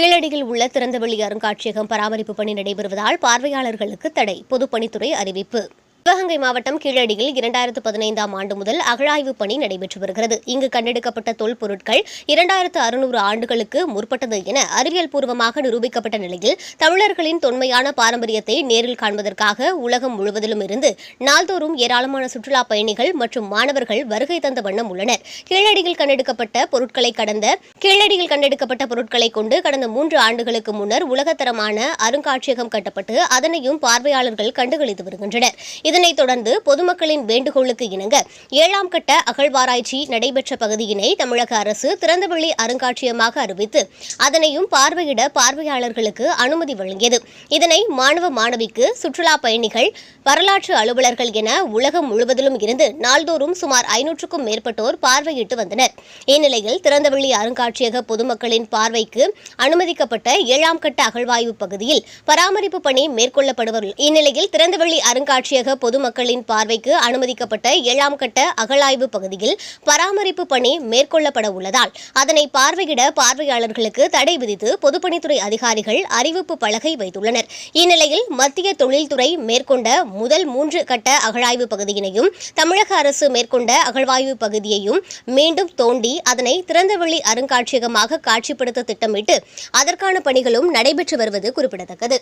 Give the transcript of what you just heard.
கீழடியில் உள்ள திறந்தவெளி அருங்காட்சியகம் பராமரிப்பு பணி நடைபெறுவதால் பார்வையாளர்களுக்கு தடை. பொதுப்பணித்துறை அறிவிப்பு. சிவகங்கை மாவட்டம் கீழடியில் இரண்டாயிரத்து பதினைந்தாம் ஆண்டு முதல் அகழாய்வு பணி நடைபெற்று வருகிறது. இங்கு கண்டெடுக்கப்பட்ட தொல்பொருட்கள் இரண்டாயிரத்து அறுநூறு ஆண்டுகளுக்கு முற்பட்டது என அறிவியல் பூர்வமாக நிரூபிக்கப்பட்ட நிலையில் தமிழர்களின் தொன்மையான பாரம்பரியத்தை நேரில் காண்பதற்காக உலகம் முழுவதிலும் இருந்து நாள்தோறும் ஏராளமான சுற்றுலா பயணிகள் மற்றும் மாணவர்கள் வருகை தந்த வண்ணம் உள்ளனர். கீழடியில் கண்டெடுக்கப்பட்ட பொருட்களை கடந்த கீழடியில் கண்டெடுக்கப்பட்ட பொருட்களை கொண்டு கடந்த மூன்று ஆண்டுகளுக்கு முன்னர் உலகத்தரமான அருங்காட்சியகம் கட்டப்பட்டு அதனையும் பார்வையாளர்கள் கண்டுகளித்து வருகின்றனர். இதனைத் தொடர்ந்து பொதுமக்களின் வேண்டுகோளுக்கு இணங்க ஏழாம் கட்ட அகழ்வாராய்ச்சி நடைபெற்ற பகுதியினை தமிழக அரசு திறந்தவெளி அருங்காட்சியகமாக அறிவித்து அதனையும் பார்வையிட பார்வையாளர்களுக்கு அனுமதி வழங்கியது. இதனை மாணவ மாணவிக்கு சுற்றுலா பயணிகள் வரலாற்று அலுவலர்கள் என உலகம் முழுவதிலும் இருந்து நாள்தோறும் சுமார் ஐநூற்றுக்கும் மேற்பட்டோர் பார்வையிட்டு வந்தனர். இந்நிலையில் திறந்தவெளி அருங்காட்சியக பொதுமக்களின் பார்வைக்கு அனுமதிக்கப்பட்ட ஏழாம் கட்ட அகழ்வாய்வு பகுதியில் பராமரிப்பு பணி மேற்கொள்ளப்படுவர் இந்நிலையில் திறந்தவெளி அருங்காட்சியக பொதுமக்களின் பார்வைக்கு அனுமதிக்கப்பட்ட ஏழாம் கட்ட அகழாய்வு பகுதியில் பராமரிப்பு பணி மேற்கொள்ளப்பட உள்ளதால் அதனை பார்வையிட பார்வையாளர்களுக்கு தடை விதித்து பொதுப்பணித்துறை அதிகாரிகள் அறிவிப்பு பலகை வைத்துள்ளனர். இந்நிலையில் மத்திய தொழில்துறை மேற்கொண்ட முதல் மூன்று கட்ட அகழாய்வு பகுதியினையும் தமிழக அரசு மேற்கொண்ட அகழ்வாய்வு பகுதியையும் மீண்டும் தோண்டி அதனை திறந்தவெளி அருங்காட்சியகமாக காட்சிப்படுத்த திட்டமிட்டு அதற்கான பணிகளும் நடைபெற்று வருவது குறிப்பிடத்தக்கது.